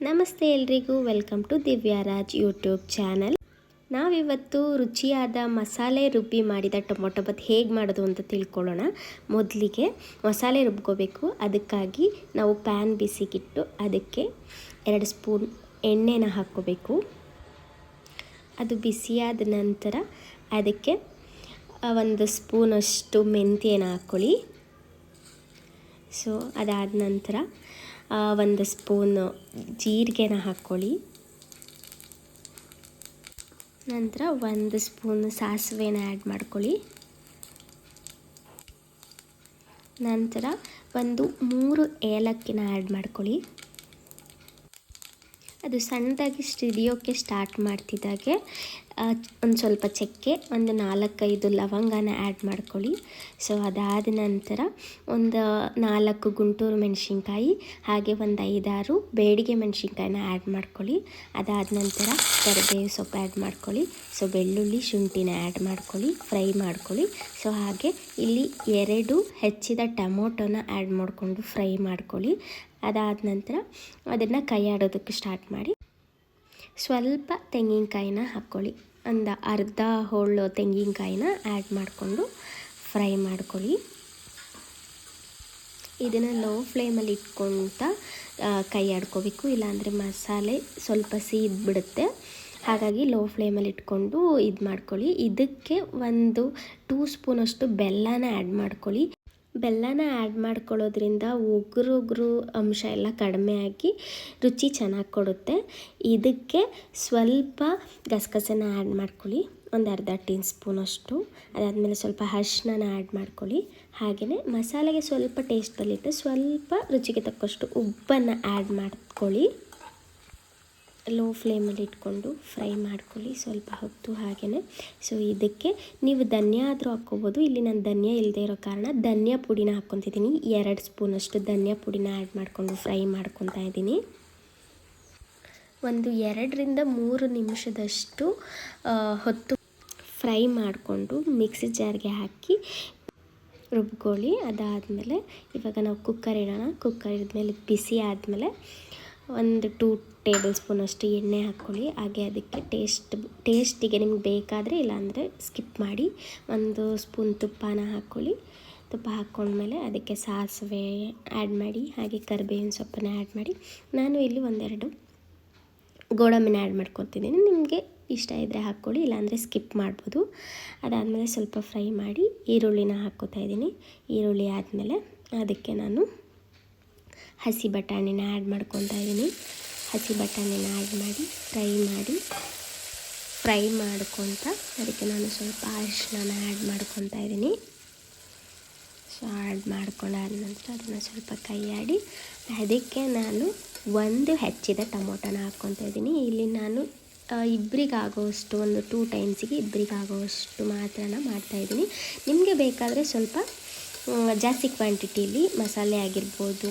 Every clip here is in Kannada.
ನಮಸ್ತೆ ಎಲ್ರಿಗೂ, welcome to Divyaraj YouTube channel. ನಾವಿವತ್ತು ರುಚಿಯಾದ ಮಸಾಲೆ ರುಬ್ಬಿ ಮಾಡಿದ ಟೊಮೊಟೊ ಬಾತ್ ಹೇಗೆ ಮಾಡೋದು ಅಂತ ತಿಳ್ಕೊಳ್ಳೋಣ. ಮೊದಲಿಗೆ ಮಸಾಲೆ ರುಬ್ಕೋಬೇಕು. ಅದಕ್ಕಾಗಿ ನಾವು ಪ್ಯಾನ್ ಬಿಸಿಗಿಟ್ಟು ಅದಕ್ಕೆ ಎರಡು ಸ್ಪೂನ್ ಎಣ್ಣೆನ ಹಾಕ್ಕೋಬೇಕು. ಅದು ಬಿಸಿಯಾದ ನಂತರ ಅದಕ್ಕೆ ಒಂದು ಸ್ಪೂನಷ್ಟು ಮೆಂತ್ಯನ ಹಾಕ್ಕೊಳ್ಳಿ. ಸೊ, ಅದಾದ ನಂತರ ಒಂದು ಸ್ಪೂನ್ ಜೀರಿಗೆನ ಹಾಕ್ಕೊಳ್ಳಿ. ನಂತರ ಒಂದು ಸ್ಪೂನ್ ಸಾಸಿವೆನ ಆ್ಯಡ್ ಮಾಡ್ಕೊಳ್ಳಿ. ನಂತರ ಒಂದು ಮೂರು ಏಲಕ್ಕಿನ ಆ್ಯಡ್ ಮಾಡ್ಕೊಳ್ಳಿ. ಅದು ಸಣ್ಣದಾಗಿ ಸಿಡಿಯೋಕ್ಕೆ ಸ್ಟಾರ್ಟ್ ಮಾಡ್ತಿದ್ದಾಗೆ ಒಂದು ಸ್ವಲ್ಪ ಚಕ್ಕೆ, ಒಂದು ನಾಲ್ಕೈದು ಲವಂಗನ ಆ್ಯಡ್ ಮಾಡ್ಕೊಳ್ಳಿ. ಸೊ ಅದಾದ ನಂತರ ಒಂದು ನಾಲ್ಕು ಗುಂಟೂರು ಮೆಣಸಿನ್ಕಾಯಿ, ಹಾಗೆ ಒಂದು ಐದಾರು ಬೇಡಿಗೆ ಮೆಣಸಿನ್ಕಾಯಿನ ಆ್ಯಡ್ ಮಾಡ್ಕೊಳ್ಳಿ. ಅದಾದ ನಂತರ ಕರಿಬೇವು ಸೊಪ್ಪು ಆ್ಯಡ್ ಮಾಡ್ಕೊಳ್ಳಿ. ಸೊ ಬೆಳ್ಳುಳ್ಳಿ ಶುಂಠಿನ ಆ್ಯಡ್ ಮಾಡ್ಕೊಳ್ಳಿ ಫ್ರೈ ಮಾಡ್ಕೊಳ್ಳಿ. ಸೊ ಹಾಗೆ ಇಲ್ಲಿ ಎರಡು ಹೆಚ್ಚಿದ ಟೊಮೊಟೊನ ಆ್ಯಡ್ ಮಾಡಿಕೊಂಡು ಫ್ರೈ ಮಾಡ್ಕೊಳ್ಳಿ. ಅದಾದ ನಂತರ ಅದನ್ನು ಕೈ ಆಡೋದಕ್ಕೆ ಸ್ಟಾರ್ಟ್ ಮಾಡಿ. ಸ್ವಲ್ಪ ತೆಂಗಿನಕಾಯಿನ ಹಾಕ್ಕೊಳ್ಳಿ. ಒಂದು ಅರ್ಧ ಹೋಳು ತೆಂಗಿನಕಾಯಿನ ಆ್ಯಡ್ ಮಾಡಿಕೊಂಡು ಫ್ರೈ ಮಾಡ್ಕೊಳ್ಳಿ. ಇದನ್ನು ಲೋ ಫ್ಲೇಮಲ್ಲಿ ಇಟ್ಕೊತ ಕೈ ಆಡ್ಕೋಬೇಕು. ಇಲ್ಲಾಂದರೆ ಮಸಾಲೆ ಸ್ವಲ್ಪ ಸೀದ್ಬಿಡುತ್ತೆ ಹಾಗಾಗಿ ಲೋ ಫ್ಲೇಮಲ್ಲಿ ಇಟ್ಕೊಂಡು ಇದು ಮಾಡ್ಕೊಳ್ಳಿ. ಇದಕ್ಕೆ ಒಂದು ಟೂ ಸ್ಪೂನಷ್ಟು ಬೆಲ್ಲನ ಆ್ಯಡ್ ಮಾಡ್ಕೊಳ್ಳಿ. ಬೆಲ್ಲನ ಆ್ಯಡ್ ಮಾಡ್ಕೊಳ್ಳೋದ್ರಿಂದ ಉಗುರು ಅಂಶ ಎಲ್ಲ ಕಡಿಮೆ ಆಗಿ ರುಚಿ ಚೆನ್ನಾಗಿ ಕೊಡುತ್ತೆ. ಇದಕ್ಕೆ ಸ್ವಲ್ಪ ಗಸಗಸೆನ ಆ್ಯಡ್ ಮಾಡ್ಕೊಳ್ಳಿ. ಒಂದು ಅರ್ಧ ಟೀ ಸ್ಪೂನಷ್ಟು ಅದಾದಮೇಲೆ ಸ್ವಲ್ಪ ಅರಿಶಿನ ಆ್ಯಡ್ ಮಾಡ್ಕೊಳ್ಳಿ. ಹಾಗೆಯೇ ಮಸಾಲೆಗೆ ಸ್ವಲ್ಪ ಟೇಸ್ಟ್ ಬರಲಿಟ್ಟು ಸ್ವಲ್ಪ ರುಚಿಗೆ ತಕ್ಕಷ್ಟು ಉಪ್ಪನ್ನು ಆ್ಯಡ್ ಮಾಡ್ಕೊಳ್ಳಿ. ಲೋ ಫ್ಲೇಮಲ್ಲಿ ಇಟ್ಕೊಂಡು ಫ್ರೈ ಮಾಡ್ಕೊಳ್ಳಿ ಸ್ವಲ್ಪ ಹೊತ್ತು ಹಾಗೆಯೇ ಸೊ ಇದಕ್ಕೆ ನೀವು ಧನ್ಯ ಆದರೂ ಹಾಕ್ಕೋಬೋದು. ಇಲ್ಲಿ ನಾನು ಧನ್ಯ ಇಲ್ಲದೆ ಇರೋ ಕಾರಣ ಧನ್ಯ ಪುಡಿನ ಹಾಕ್ಕೊತಿದ್ದೀನಿ. ಎರಡು ಸ್ಪೂನಷ್ಟು ಧನ್ಯ ಪುಡಿನ ಆ್ಯಡ್ ಮಾಡಿಕೊಂಡು ಫ್ರೈ ಮಾಡ್ಕೊತಾ ಇದ್ದೀನಿ. ಒಂದು ಎರಡರಿಂದ ಮೂರು ನಿಮಿಷದಷ್ಟು ಹೊತ್ತು ಫ್ರೈ ಮಾಡಿಕೊಂಡು ಮಿಕ್ಸಿ ಜಾರ್ಗೆ ಹಾಕಿ ರುಬ್ಕೊಳ್ಳಿ. ಅದಾದಮೇಲೆ ಇವಾಗ ನಾವು ಕುಕ್ಕರ್ ಇಡೋಣ. ಕುಕ್ಕರ್ ಇದ್ಮೇಲೆ ಬಿಸಿ ಆದಮೇಲೆ ಒಂದು ಟೂ ಟೇಬಲ್ ಸ್ಪೂನ್ ಅಷ್ಟು ಎಣ್ಣೆ ಹಾಕ್ಕೊಳ್ಳಿ. ಹಾಗೆ ಅದಕ್ಕೆ ಟೇಸ್ಟ್, ಟೇಸ್ಟಿಗೆ ನಿಮ್ಗೆ ಬೇಕಾದರೆ ಇಲ್ಲಾಂದರೆ ಸ್ಕಿಪ್ ಮಾಡಿ ಒಂದು ಸ್ಪೂನ್ ತುಪ್ಪನ ಹಾಕ್ಕೊಳ್ಳಿ. ತುಪ್ಪ ಹಾಕ್ಕೊಂಡ್ಮೇಲೆ ಅದಕ್ಕೆ ಸಾಸಿವೆ ಆ್ಯಡ್ ಮಾಡಿ, ಹಾಗೆ ಕರಿಬೇವಿನ ಸೊಪ್ಪನ್ನ ಆ್ಯಡ್ ಮಾಡಿ. ನಾನು ಇಲ್ಲಿ ಒಂದೆರಡು ಗೋಡಂಬಿನ ಆ್ಯಡ್ ಮಾಡ್ಕೊತಿದ್ದೀನಿ. ನಿಮಗೆ ಇಷ್ಟ ಇದ್ದರೆ ಹಾಕ್ಕೊಳ್ಳಿ, ಇಲ್ಲಾಂದರೆ ಸ್ಕಿಪ್ ಮಾಡ್ಬೋದು. ಅದಾದಮೇಲೆ ಸ್ವಲ್ಪ ಫ್ರೈ ಮಾಡಿ ಈರುಳ್ಳಿನ ಹಾಕ್ಕೋತಾ ಇದ್ದೀನಿ. ಈರುಳ್ಳಿ ಆದಮೇಲೆ ಅದಕ್ಕೆ ನಾನು ಹಸಿ ಬಟಾಣಿನ ಆ್ಯಡ್ ಮಾಡ್ಕೊತಾ ಇದ್ದೀನಿ ಹಸಿ ಬಟಾಣಿನ ಆ್ಯಡ್ ಮಾಡಿ ಫ್ರೈ ಮಾಡಿ. ಫ್ರೈ ಮಾಡ್ಕೊತ ಅದಕ್ಕೆ ನಾನು ಸ್ವಲ್ಪ ಅರಿಶಿನ ಆ್ಯಡ್ ಮಾಡ್ಕೊತಾ ಇದ್ದೀನಿ ಸೊ ಆ್ಯಡ್ ಮಾಡ್ಕೊಂಡಾದ ನಂತರ ಅದನ್ನು ಸ್ವಲ್ಪ ಕೈ ಆಡಿ, ಅದಕ್ಕೆ ನಾನು ಒಂದು ಹೆಚ್ಚಿದ ಟೊಮೊಟೊನ ಹಾಕ್ಕೊತಾ ಇದ್ದೀನಿ ಇಲ್ಲಿ ನಾನು ಇಬ್ಬರಿಗಾಗೋಷ್ಟು ಒಂದು ಟೂ ಟೈಮ್ಸಿಗೆ ಇಬ್ಬರಿಗಾಗೋಷ್ಟು ಮಾತ್ರ ಮಾತ್ರನ ಮಾಡ್ತಾಯಿದ್ದೀನಿ ನಿಮಗೆ ಬೇಕಾದರೆ ಸ್ವಲ್ಪ ಜಾಸ್ತಿ ಕ್ವಾಂಟಿಟಿಲಿ ಮಸಾಲೆ ಆಗಿರ್ಬೋದು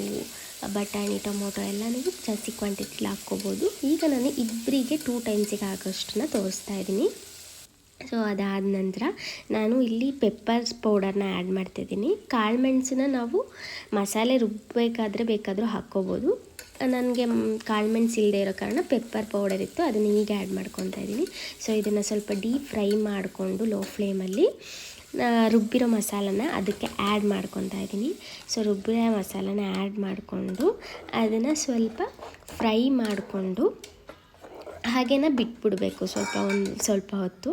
ಬಟಾಣಿ, ಟೊಮೊಟೊ ಎಲ್ಲ ನೀವು ಜಾಸ್ತಿ ಕ್ವಾಂಟಿಟಿಲಿ ಹಾಕ್ಕೋಬೋದು. ಈಗ ನಾನು ಇಬ್ಬರಿಗೆ ಟೂ ಟೈಮ್ಸಿಗೆ ಆಗೋಷ್ಟನ್ನ ತೋರಿಸ್ತಾ ಇದ್ದೀನಿ. ಸೊ ಅದಾದ ನಂತರ ನಾನು ಇಲ್ಲಿ ಪೆಪ್ಪರ್ಸ್ ಪೌಡರ್ನ ಆ್ಯಡ್ ಮಾಡ್ತಿದ್ದೀನಿ ಕಾಳು ಮೆಣಸನ್ನ ನಾವು ಮಸಾಲೆ ರುಬ್ಬಬೇಕಾದ್ರೆ ಬೇಕಾದರೂ ಹಾಕ್ಕೋಬೋದು. ನನಗೆ ಕಾಳು ಮೆಣಸು ಇಲ್ಲದೆ ಇರೋ ಕಾರಣ ಪೆಪ್ಪರ್ ಪೌಡರ್ ಇತ್ತು, ಅದನ್ನು ಈಗ ಆ್ಯಡ್ ಮಾಡ್ಕೊತಾ ಇದ್ದೀನಿ. ಸೊ ಇದನ್ನು ಸ್ವಲ್ಪ ಡೀಪ್ ಫ್ರೈ ಮಾಡಿಕೊಂಡು ಲೋ ಫ್ಲೇಮಲ್ಲಿ ರುಬ್ಬಿರೋ ಮಸಾಲನ ಅದಕ್ಕೆ ಆ್ಯಡ್ ಮಾಡ್ಕೊತಾ ಇದ್ದೀನಿ. ಸೊ ರುಬ್ಬಿರೋ ಮಸಾಲನ ಆ್ಯಡ್ ಮಾಡಿಕೊಂಡು ಅದನ್ನು ಸ್ವಲ್ಪ ಫ್ರೈ ಮಾಡಿಕೊಂಡು ಹಾಗೇನ ಬಿಟ್ಬಿಡಬೇಕು ಸ್ವಲ್ಪ ಒಂದು ಸ್ವಲ್ಪ ಹೊತ್ತು.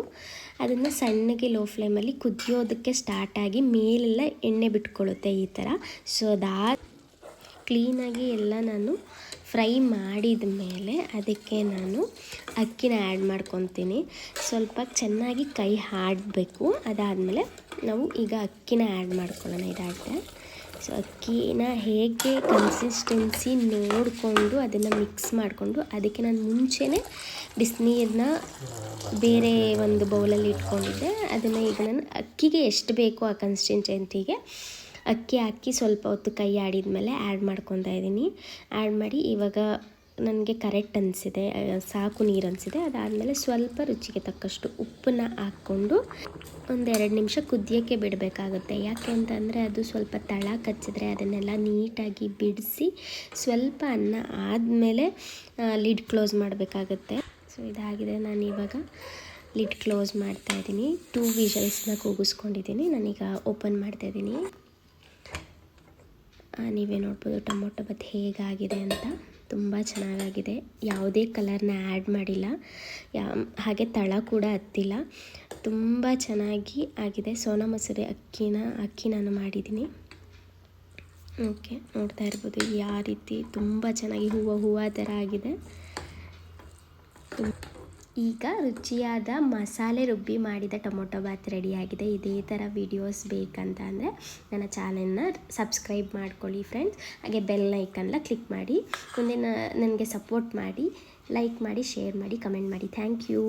ಅದನ್ನು ಸಣ್ಣಗೆ ಲೋ ಫ್ಲೇಮಲ್ಲಿ ಕುದಿಯೋದಕ್ಕೆ ಸ್ಟಾರ್ಟಾಗಿ ಮೇಲೆಲ್ಲ ಎಣ್ಣೆ ಬಿಟ್ಕೊಳ್ಳುತ್ತೆ ಈ ಥರ ಸೊ ಅದಾದ ಕ್ಲೀನಾಗಿ ಎಲ್ಲ ನಾನು ಫ್ರೈ ಮಾಡಿದ ಮೇಲೆ ಅದಕ್ಕೆ ನಾನು ಅಕ್ಕಿನ ಆ್ಯಡ್ ಮಾಡ್ಕೊತೀನಿ. ಸ್ವಲ್ಪ ಚೆನ್ನಾಗಿ ಕೈ ಆಡಬೇಕು ಅದಾದಮೇಲೆ ನಾವು ಈಗ ಅಕ್ಕಿನ ಆ್ಯಡ್ ಮಾಡ್ಕೊಳ್ಳೋಣ ಇದಾದರೆ. ಸೊ, ಅಕ್ಕಿನ ಹೇಗೆ ಕನ್ಸಿಸ್ಟೆನ್ಸಿ ನೋಡಿಕೊಂಡು ಅದನ್ನು ಮಿಕ್ಸ್ ಮಾಡಿಕೊಂಡು ಅದಕ್ಕೆ ನಾನು ಮುಂಚೆನೇ ಬಿಸಿನೀರನ್ನ ಬೇರೆ ಒಂದು ಬೌಲಲ್ಲಿ ಇಟ್ಕೊಂಡಿದ್ದೆ. ಅದನ್ನು ಈಗ ನಾನು ಅಕ್ಕಿಗೆ ಎಷ್ಟು ಬೇಕೋ ಆ ಕನ್ಸಿಸ್ಟೆನ್ಸಿಗೆ ಅಕ್ಕಿ ಹಾಕಿ ಸ್ವಲ್ಪ ಹೊತ್ತು ಕೈ ಆಡಿದ ಮೇಲೆ ಆ್ಯಡ್ ಮಾಡ್ಕೊತಾ ಇದ್ದೀನಿ. ಆ್ಯಡ್ ಮಾಡಿ ಇವಾಗ ನನಗೆ ಕರೆಕ್ಟ್ ಅನಿಸಿದೆ. ಸಾಕು ನೀರು ಅನಿಸಿದೆ. ಅದಾದಮೇಲೆ ಸ್ವಲ್ಪ ರುಚಿಗೆ ತಕ್ಕಷ್ಟು ಉಪ್ಪನ್ನ ಹಾಕ್ಕೊಂಡು ಒಂದೆರಡು ನಿಮಿಷ ಕುದಿಯೋಕ್ಕೆ ಬಿಡಬೇಕಾಗುತ್ತೆ. ಯಾಕೆ ಅಂತಂದರೆ ಅದು ಸ್ವಲ್ಪ ತಳ ಕಚ್ಚಿದ್ರೆ ಅದನ್ನೆಲ್ಲ ನೀಟಾಗಿ ಬಿಡಿಸಿ ಸ್ವಲ್ಪ ಅನ್ನ ಆದಮೇಲೆ ಲಿಡ್ ಕ್ಲೋಸ್ ಮಾಡಬೇಕಾಗುತ್ತೆ. ಸೊ ಇದಾಗಿದೆ. ನಾನು ಇವಾಗ ಲಿಡ್ ಕ್ಲೋಸ್ ಮಾಡ್ತಾ ಇದ್ದೀನಿ. ಟೂ ವಿಷಲ್ಸ್ನ ಕೂಗಿಸ್ಕೊಂಡಿದ್ದೀನಿ. ನಾನೀಗ ಓಪನ್ ಮಾಡ್ತಾ ಇದ್ದೀನಿ. ನೀವೇ ನೋಡ್ಬೋದು ಟೊಮೊಟೊ ಬತ್ ಹೇಗಾಗಿದೆ ಅಂತ. ತುಂಬ ಚೆನ್ನಾಗಾಗಿದೆ. ಯಾವುದೇ ಕಲರ್ನ ಆ್ಯಡ್ ಮಾಡಿಲ್ಲ. ಯಾ ಹಾಗೆ ತಳ ಕೂಡ ಹತ್ತಿಲ್ಲ. ತುಂಬ ಚೆನ್ನಾಗಿ ಆಗಿದೆ. ಸೋನಾ ಮಸೂರಿ ಅಕ್ಕಿನ, ಅಕ್ಕಿ ನಾನು ಮಾಡಿದ್ದೀನಿ. ಓಕೆ, ನೋಡ್ತಾ ಇರ್ಬೋದು ಯಾವ ರೀತಿ ತುಂಬ ಚೆನ್ನಾಗಿ ಹೂವು ಹೂವು ಥರ ಆಗಿದೆ. ಈಗ ರುಚಿಯಾದ ಮಸಾಲೆ ರುಬ್ಬಿ ಮಾಡಿದ ಟೊಮೊಟೊ ಬಾತ್ ರೆಡಿಯಾಗಿದೆ. ಇದೇ ಥರ ವಿಡಿಯೋಸ್ ಬೇಕಂತ ಅಂದರೆ ನನ್ನ ಚಾನೆಲ್ನ ಸಬ್ಸ್ಕ್ರೈಬ್ ಮಾಡ್ಕೊಳ್ಳಿ ಫ್ರೆಂಡ್ಸ್ ಹಾಗೆ ಬೆಲ್ ಐಕನ್ನ ಕ್ಲಿಕ್ ಮಾಡಿ. ಮುಂದೆ ನನಗೆ ಸಪೋರ್ಟ್ ಮಾಡಿ ಲೈಕ್ ಮಾಡಿ ಶೇರ್ ಮಾಡಿ ಕಮೆಂಟ್ ಮಾಡಿ. Thank you